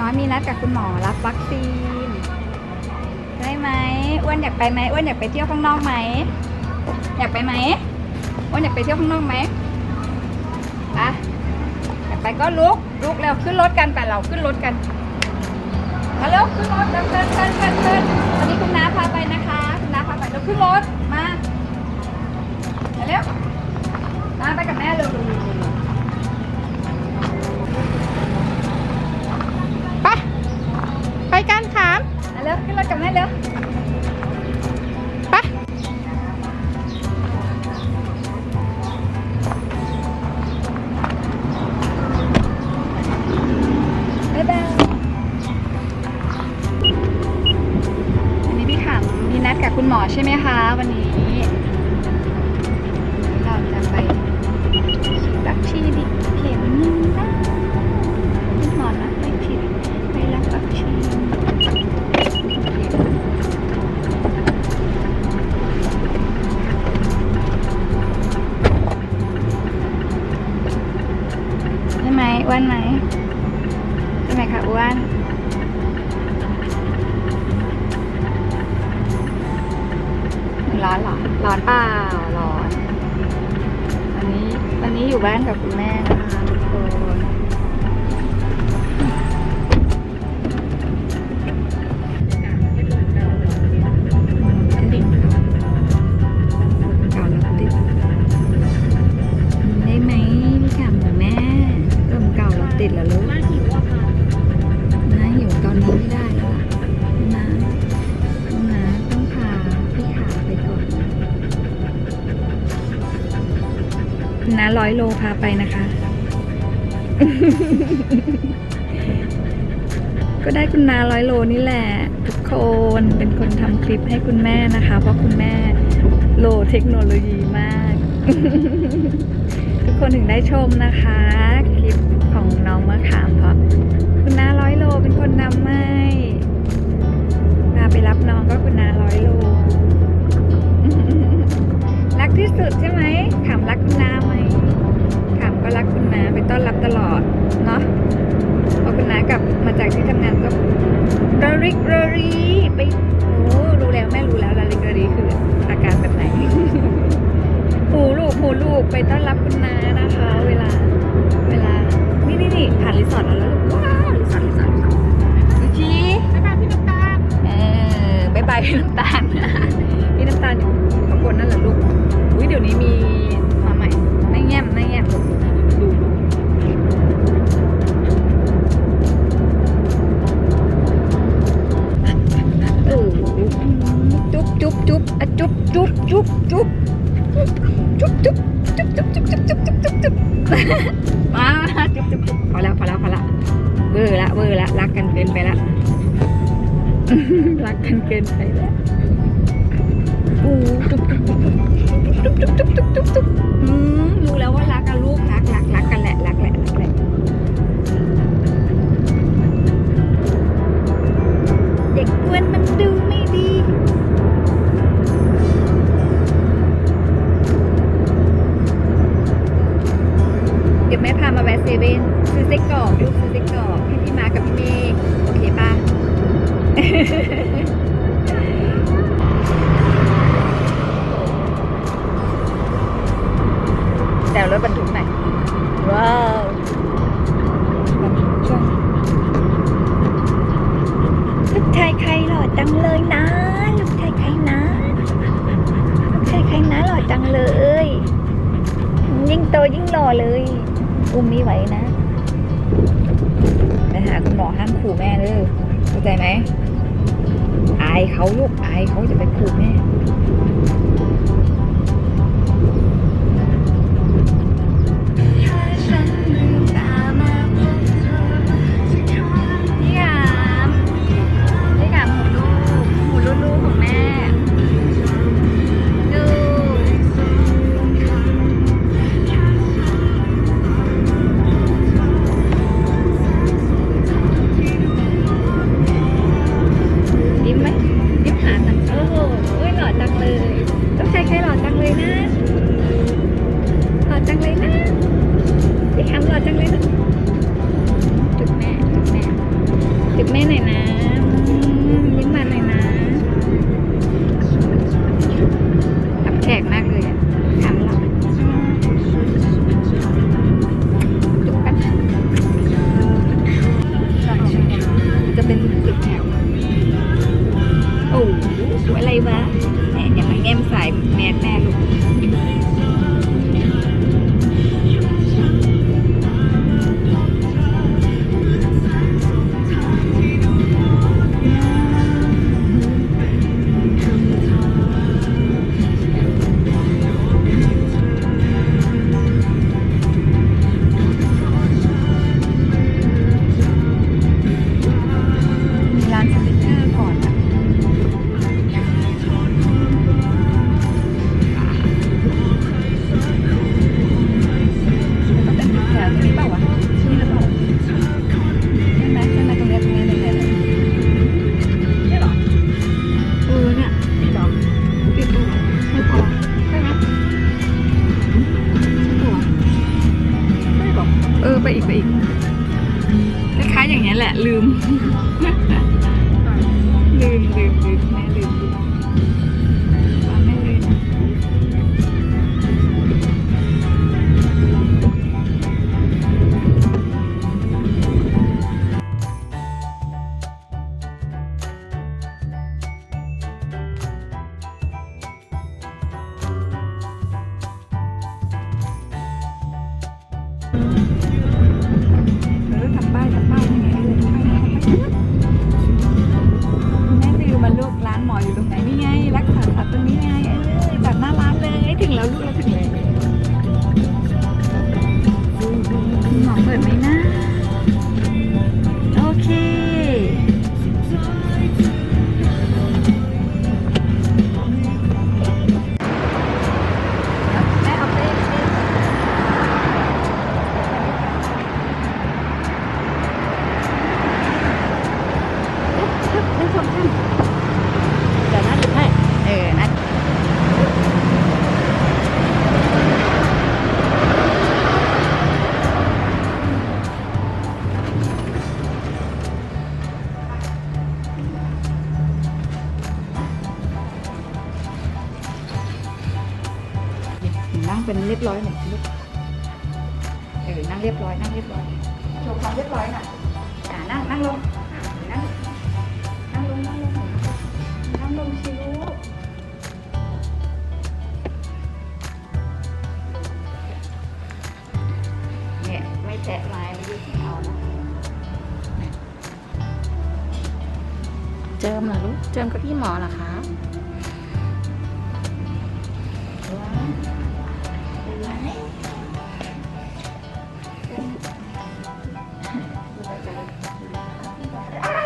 น้อยมีนัดกับคุณหมอรับวัคซีน ได้ไหมอ้วนอยากไปไหมอ้วนอยากไปเที่ยวข้างนอกไหม อยากไปไหมอ้วนอยากไปเที่ยวข้างนอกไหมอะอยากไปก็ลุกลุกแล้วขึ้นรถกันไปเราขึ้นรถกันมาเร็วขึ้นรถเร็วเชิญเชิญเชิญเชิญวันนี้คุณน้าพาไปนะคะ คุณน้าพาไปเร็วขึ้นรถมามาเร็วน้าไปกับแม่เร็วเร็ว เร็วขึ้นรถกับแม่เร็ว ร้อนหรอ ร้อนเปล่าร้อน อันนี้อันนี้อยู่บ้านกับคุณแม่นะคะทุกคนติดแล้วลูก ร้อยโลพาไปนะคะ ก็ได้คุณนาร้อยโลนี่แหละ ทุกคนเป็นคนทำคลิปให้คุณแม่นะคะ เพราะคุณแม่โลเทคโนโลยีมาก ทุกคนถึงได้ชมนะคะ คลิปของน้องมะขามเพราะคุณนาร้อยโลเป็นคนนำให้พาไปรับน้องก็คุณนาร้อยโลรักที่สุดใช่ไหมขามรักคุณนาไหม ขามก็รักคุณนาไปต้อนรับตลอดเนาะพอคุณน้ากลับมาจากที่ทำงานก็ระริกระรีไปโอ้รู้แล้วแม่รู้แล้วระริกระรีคืออาการแบบไหนหูลูกหูลูกไปต้อนรับคุณน้านะคะ เวลา เวลา นี่นี่นี่ผ่านรีสอร์ทแล้วแล้วลูกว้าวรีสอร์ทรีสอร์ทรีสอร์ทดูจีไปบ้านพี่น้ำตาลเออบายบายพี่น้ำตาล ละรักกันเกินไปละรักกันเกินไปล้วโอ้จุ๊บจุ๊บจุ๊บจุ๊บจุ๊บจุ๊บจุ๊บจุ๊บอืมรู้แล้วว่ารักกันลูกรักรักรักกันแหละรักแหละรักแหละเด็กอ้วนมันดูไม่ดีเดี๋ยวแม่พามาแวะเซเว่นซื้อไส้กรอกลูกซื้อ แต่รถบรรทุกไหนอยว้าวบรรทุกช่วงลูกชายใครหล่อจังเลยนะ ลูกชายใครนะ ลูกชายใครนะหล่อจังเลย ยิ่งโตยิ่งหล่อเลยอุ้มไม่ไหวนะไปหาคุณหมอห้ามขู่แม่เลยเข้าใจไหมอาย เขาลูกอายเขาจะไปขู่แม่ หละลืม ลืมลืมลืมแม่ลืมลืมวางไม่เลยนะเออทำป้ายทำ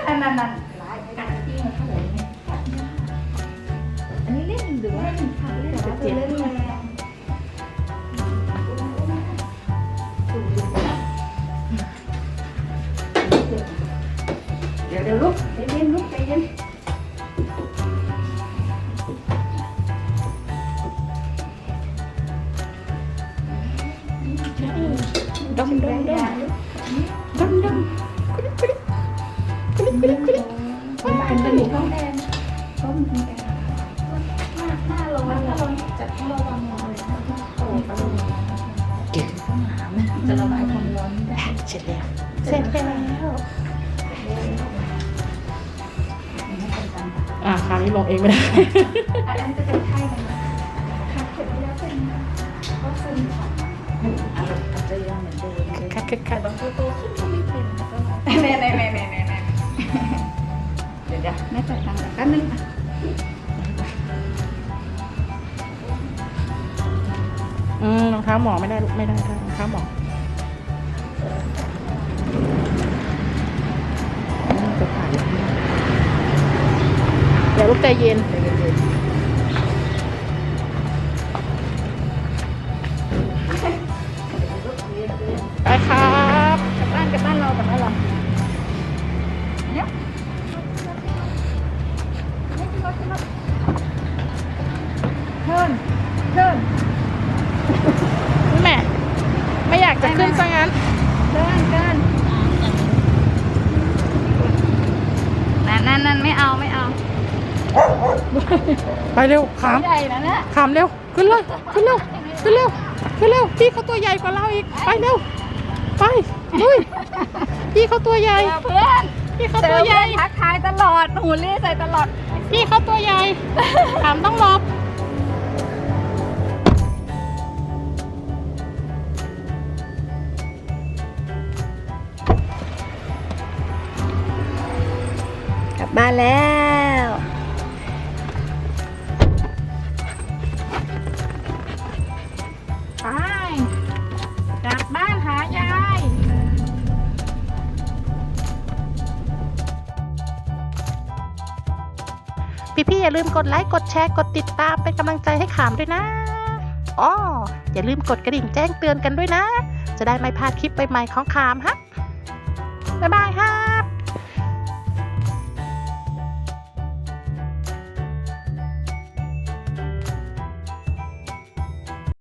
นั่นนั่นนั่นร้ายไม่ได้ที่มันเท่าไหร่เนี่ยอันนี้เล่นหรือว่าเล่นค่ะเล่นแต่ว่าเธอเล่นแรงเดี๋ยวเดี๋ยวลุกใจเย็นลุกใจเย็น ดมดมดมดมดมกุลิกกุลิกกุลิกกุลิกกุลิกเป็นเป็นห้องแดงต้มแดงหน้าห้าลงแล้วถ้าลงจัดให้ราวางเลยโอ้โหลงเก็บจะระบายความร้อนได้เสร็จแล้วเสร็จแล้วอ่าคราวนี้ลงเองไม่ได้อันนั้นจะเป็นไข้กันนะค่ะเข็มที่แล้วเป็นก็ซึมค่ะอ จจะยังเหมือนเดิมคัดคัดคัดบางทีโตขึ้นก็ไม่เป็นแน่แน่แน่แน่แน่แน่เดี๋ยวเดี๋ยวแม่จัดตังค์แป๊บนึงอะอืมรองเท้าหมอไม่ได้ลูกไม่ได้ได้รองเท้าหมออื ไปเร็วขามใหญ่นะเนี่ยขามเร็ว ขึ้นเลยขึ้นเร็วขึ้นเร็วขึ้นเร็วพี่เขาตัวใหญ่กว่าเราอีกไปเร็วไปลุยพี่เขาตัวใหญ่เพื่อนพี่เขาเจตัอวใหเพื่ญ่อนทักทายตลอดหูรีใส่ตลอดพี่เขาตัวใหญ่ถามต้องหลบกลับบ้านแล้ พี่ๆอย่าลืมกดไลค์กดแชร์กดติดตามเป็นกำลังใจให้ขามด้วยนะอ๋ออย่าลืมกดกระดิ่งแจ้งเตือนกันด้วยนะ จะได้ไม่พลาดคลิปใหม่ๆของขามฮะบ๊ายบายค่ะ